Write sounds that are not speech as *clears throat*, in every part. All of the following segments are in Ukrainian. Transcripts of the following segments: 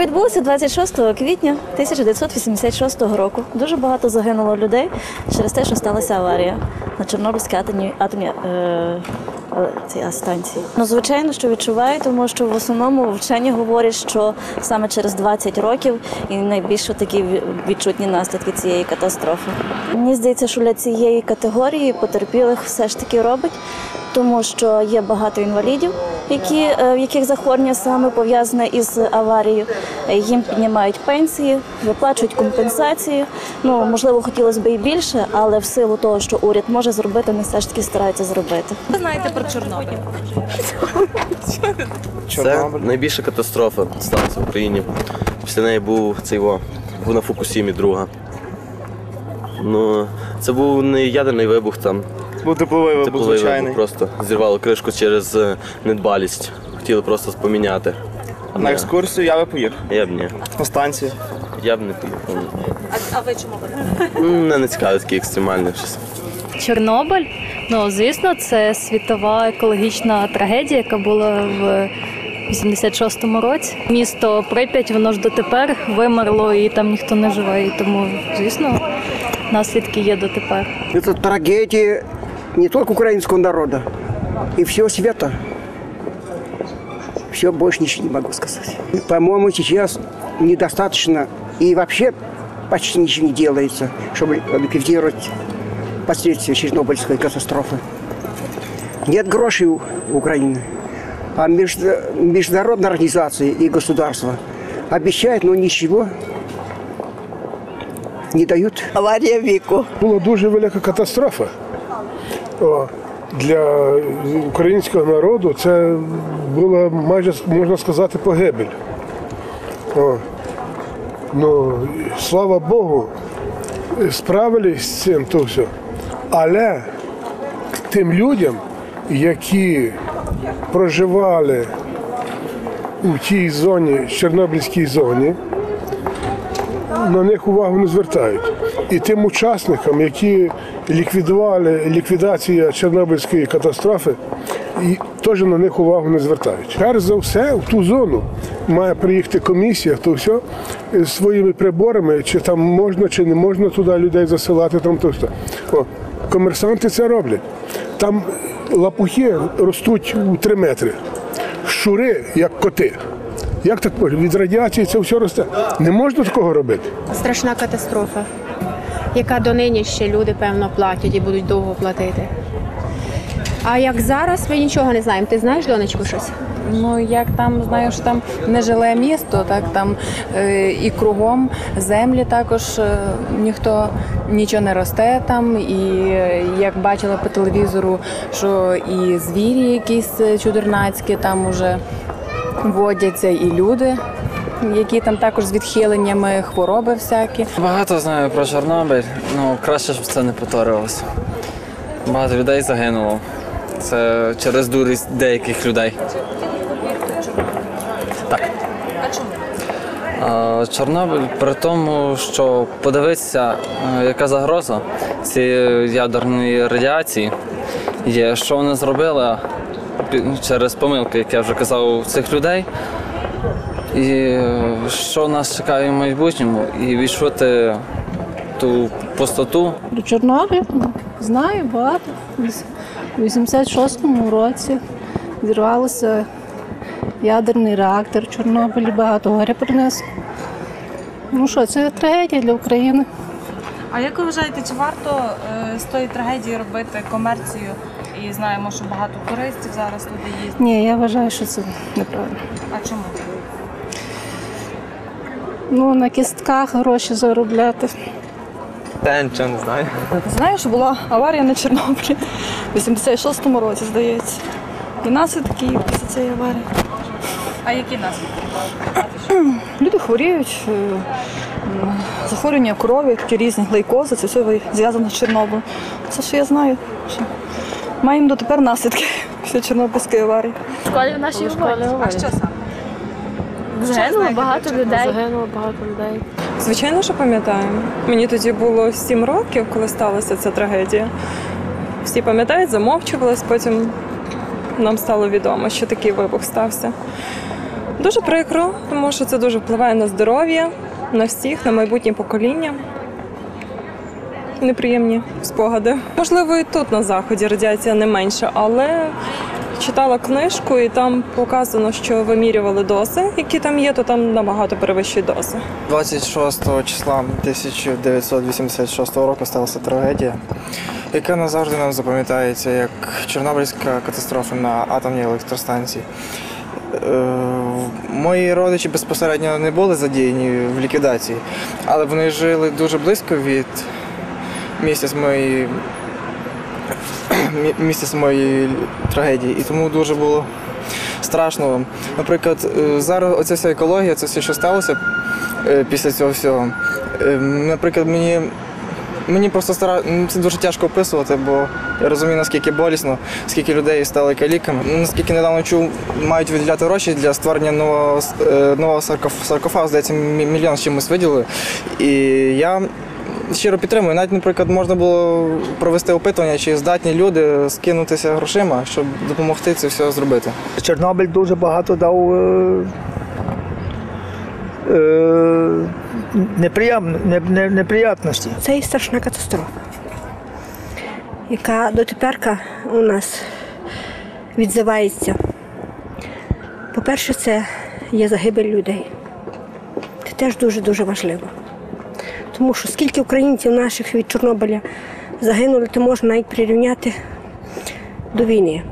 Відбулося 26 квітня 1986 року. Дуже багато загинуло людей через те, що сталася аварія на Чорнобильській атомній атомній е, е, станції. Ну, звичайно, що відчуваю, тому що в основному вчені говорять, що саме через 20 років і найбільше такі ві- відчутні наслідки цієї катастрофи. Мені здається, що для цієї категорії потерпілих все ж таки робить, тому що є багато інвалідів, які, е, в яких захворювання саме пов'язане із аварією. Їм піднімають пенсії, виплачують компенсації. Ну можливо, хотілося б і більше, але в силу того, що уряд може зробити, вони все ж таки стараються зробити. Ви знаєте про Чорнобиль? Це найбільша катастрофа сталася в Україні. Після неї був цей во, був на Фукусімі друга. Ну, це був не ядерний вибух там. Був тепловий вибух, Тепловий звичайний. вибух просто зірвало кришку через е, недбалість. Хотіли просто поміняти. На екскурсію я би поїхав. Я б ні. На станцію. Я б не поїхав. А, а ви чому ви? Ну, Мене не цікавить такі екстремальні щось. Чорнобиль, ну звісно, це світова екологічна трагедія, яка була в 86-му році. Місто Прип'ять, воно ж дотепер вимерло і там ніхто не живе. І тому, звісно, наслідки є дотепер. Это трагедия не только украинского народа, и всего света. Все, больше ничего не могу сказать. По-моему, сейчас недостаточно и вообще почти ничего не делается, чтобы ликвидировать последствия Чернобыльской катастрофы. Нет грошей у Украины, а между- международные организации и государства обещают, но ничего не дают. Аварія віку. була дуже велика катастрофа. Для українського народу це була майже можна сказати погибель. О, ну, слава Богу, справились з цим то все. Але тим людям, які проживали у тій зоні, Чорнобильській зоні, на них увагу не звертають. І тим учасникам, які ліквідували ліквідація Чорнобильської катастрофи, і теж на них увагу не звертають. Перш за все, в ту зону має приїхати комісія, то все з своїми приборами, чи там можна, чи не можна туди людей засилати, там то все. О, комерсанти це роблять. Там лапухи ростуть у три метри, щури, як коти. Як так можна? Від радіації це все росте. Не можна такого робити. Страшна катастрофа, яка донині ще люди, певно, платять і будуть довго платити. А як зараз, ми нічого не знаємо. Ти знаєш, донечку, щось? Ну як там знаю, що там не жиле місто, так там е, і кругом землі також е, ніхто нічого не росте там. І е, як бачила по телевізору, що і звірі якісь е, чудернацькі там уже водяться, і люди, які там також з відхиленнями, хвороби всякі. Багато знаю про Чорнобиль, ну краще, щоб це не повторювалося. Багато людей загинуло. Це через дурість деяких людей. Так. Чорнобиль при тому, що подивитися, е, яка загроза цієї ядерної радіації є, що вони зробили через помилки, як я вже казав, цих людей. І що нас чекає в майбутньому, і відчути ту пустоту, Про Чорнобиль знаю багато. У 86-му році зірвався ядерний реактор в Чорнобилі, багато горя принес. Ну що, це трагедія для України. А як ви вважаєте, чи варто е, з тої трагедії робити комерцію? І знаємо, що багато туристів зараз туди їздять. Ні, я вважаю, що це неправильно. А чому? Ну, на кістках гроші заробляти. Та нічого не знаю. Що була аварія на Чорнобилі в 86-му році, здається. І наслідки після цієї аварії. А які наслідки? *clears throat* Люди хворіють, е, захворювання крові, такі різні глейкози, це все зв'язано з Чорнобилем. Це що я знаю. Що маємо дотепер наслідки *laughs* після Чорнобильської аварії. В школі в нашій школі. А що саме? Загинуло багато людей. Загинуло багато людей. Звичайно, що пам'ятаємо. Мені тоді було 7 років, коли сталася ця трагедія. Всі пам'ятають, замовчувались, потім нам стало відомо, що такий вибух стався. Дуже прикро, тому що це дуже впливає на здоров'я, на всіх, на майбутнє покоління. Неприємні спогади. Можливо, і тут на заході радіація не менша, але читала книжку, і там показано, що вимірювали дози, які там є, то там набагато перевищують дози. 26 числа 1986 року сталася трагедія, яка назавжди нам запам'ятається як Чорнобильська катастрофа на атомній електростанції. Е, Мої родичі безпосередньо не були задіяні в ліквідації, але вони жили дуже близько від місця з моєї мі- місця моєї трагедії, і тому дуже було страшно. Наприклад, е, зараз оця вся екологія, це все, що сталося е, після цього всього. е, Наприклад, мені. Мені просто стара... це дуже тяжко описувати, бо я розумію, наскільки болісно, скільки людей стали каліками. Наскільки недавно чув, мають виділяти гроші для створення нового, нового саркоф- саркофагу, здається, мільйон з чимось виділили. І я щиро підтримую. Навіть, наприклад, можна було провести опитування, чи здатні люди скинутися грошима, щоб допомогти це все зробити. Чорнобиль дуже багато дав е, е, не, не, неприятності. Це і страшна катастрофа, яка дотепер у нас відзивається. По-перше, це є загибель людей. Це теж дуже-дуже важливо. Тому що скільки українців наших від Чорнобиля загинули, то можна навіть прирівняти до війни.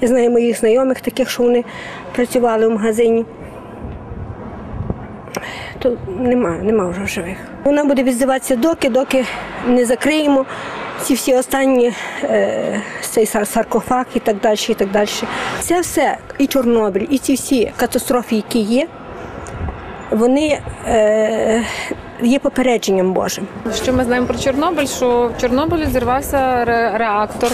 Я знаю моїх знайомих таких, що вони працювали в магазині то нема, нема вже живих. Вона буде відзиватися доки, доки не закриємо ці всі останні е, цей сар- саркофаг і так далі. і так далі. Це все, і Чорнобиль, і ці всі катастрофи, які є, вони е, є попередженням Божим. Що ми знаємо про Чорнобиль? Що в Чорнобилі зірвався ре- реактор.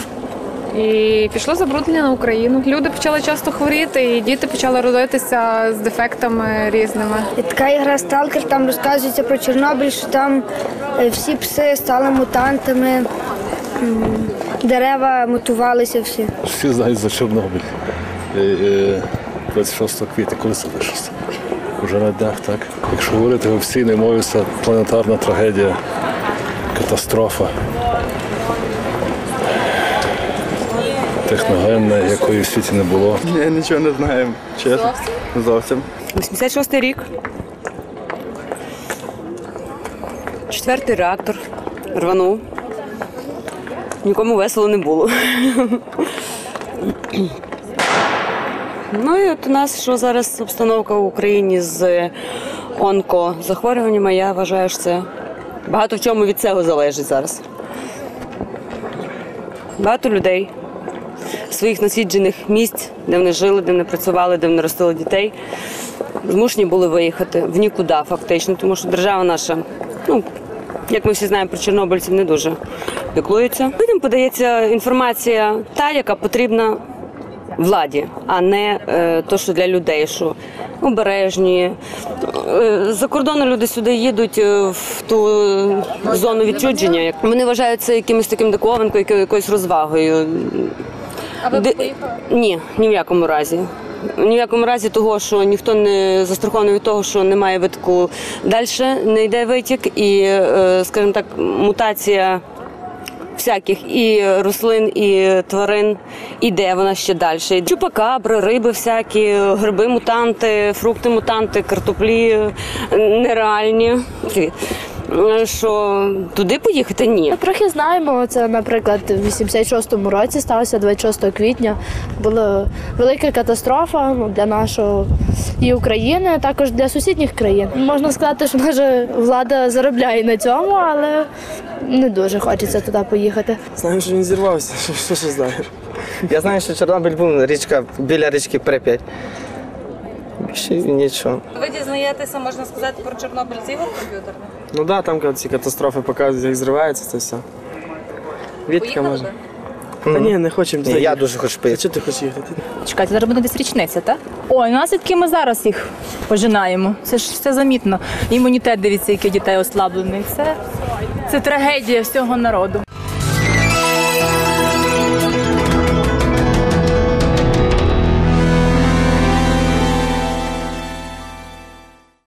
І пішло забруднення на Україну. Люди почали часто хворіти, і діти почали родитися з дефектами різними. Є така ігра Сталкер, там розказується про Чорнобиль, що там е, всі пси стали мутантами, дерева мутувалися всі. Всі знають за Чорнобиль. Е, е, 26 квітня, коли це вийшло? Уже на днях, так? Якщо говорити офіційною мовою, це планетарна трагедія, катастрофа. Техногенна, якої в світі не було. Ні, нічого не знаємо, чесно. Зовсім. 86 рік. Четвертий реактор рванув. Нікому весело не було. Ну і от у нас що зараз обстановка в Україні з онкозахворюваннями, я вважаю, що це багато в чому від цього залежить зараз. Багато людей своїх насіджених місць, де вони жили, де вони працювали, де вони ростили дітей, змушені були виїхати в нікуди, фактично, тому що держава наша, ну, як ми всі знаємо про чорнобильців, не дуже піклується. Людям подається інформація та, яка потрібна владі, а не е, то, що для людей, що обережні. Е, За кордону люди сюди їдуть е, в ту зону відчудження. Вони вважають це якимось таким диковинкою, якоюсь розвагою. А ви Де- Ні, ні в якому разі. Ні в якому разі того, що ніхто не застрахований від того, що немає витоку далі, не йде витік, і, е, скажімо так, мутація всяких і рослин, і тварин іде вона ще далі. Чупакабри, риби всякі, гриби, мутанти, фрукти, мутанти, картоплі е, нереальні. Е, Що туди поїхати? Ні. Ми трохи знаємо. Це, наприклад, в 86-му році сталося 26 квітня. Була велика катастрофа ну, для нашої і України, а також для сусідніх країн. Можна сказати, що наша влада заробляє на цьому, але не дуже хочеться туди поїхати. Знаю, що він зірвався. *laughs* Що, що ще знаю? Я знаю, що Чорнобиль був річка біля річки Прип'ять. Більше нічого. Ви дізнаєтеся, можна сказати, про Чорнобиль з ігор комп'ютерних? Ну так, да, там ці катастрофи показують, як зривається це все. Відка Поїхали може. Та ні, не хочемо. Ні, я дуже хочу поїхати. Чого ти хочеш їхати? Чекайте, зараз буде десь річниця, так? Ой, наслідки ми зараз їх пожинаємо. Це ж все замітно. Імунітет, дивіться, який дітей ослаблений. Це, це трагедія всього народу.